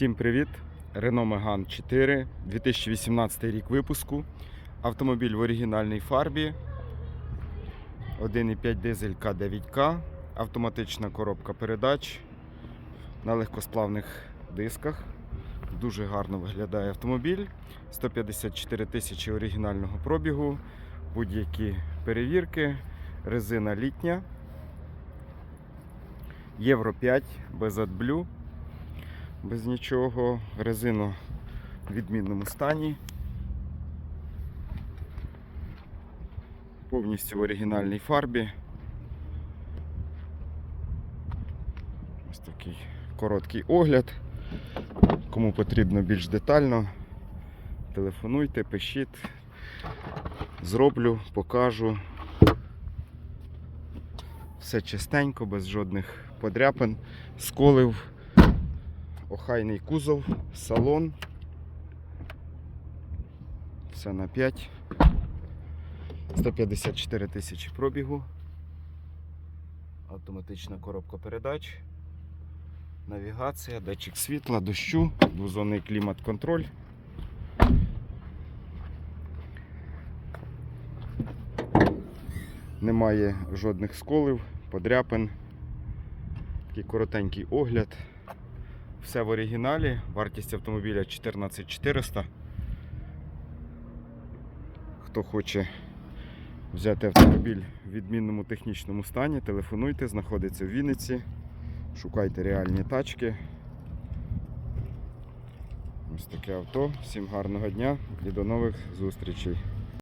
Всім привіт! Renault Megane 4, 2018 рік випуску. Автомобіль в оригінальній фарбі. 1,5 дизель К9К, автоматична коробка передач на легкосплавних дисках. Дуже гарно виглядає автомобіль. 154 тисячі оригінального пробігу, будь-які перевірки, резина літня. Євро 5 без AdBlue без нічого. Резина в відмінному стані. Повністю в оригінальній фарбі. Ось такий короткий огляд. Кому потрібно більш детально, телефонуйте, пишіть. Зроблю, покажу. Все чистенько, без жодних подряпин, сколив охайний кузов, салон. Все на 5. 154 тисячі пробігу. Автоматична коробка передач. Навігація, датчик світла, дощу, двозонний клімат-контроль. Немає жодних сколів, подряпин. Такий коротенький огляд. Все в оригіналі. Вартість автомобіля 14400. Хто хоче взяти автомобіль в відмінному технічному стані, телефонуйте, знаходиться в Вінниці. Шукайте реальні тачки. Ось таке авто. Всім гарного дня і до нових зустрічей.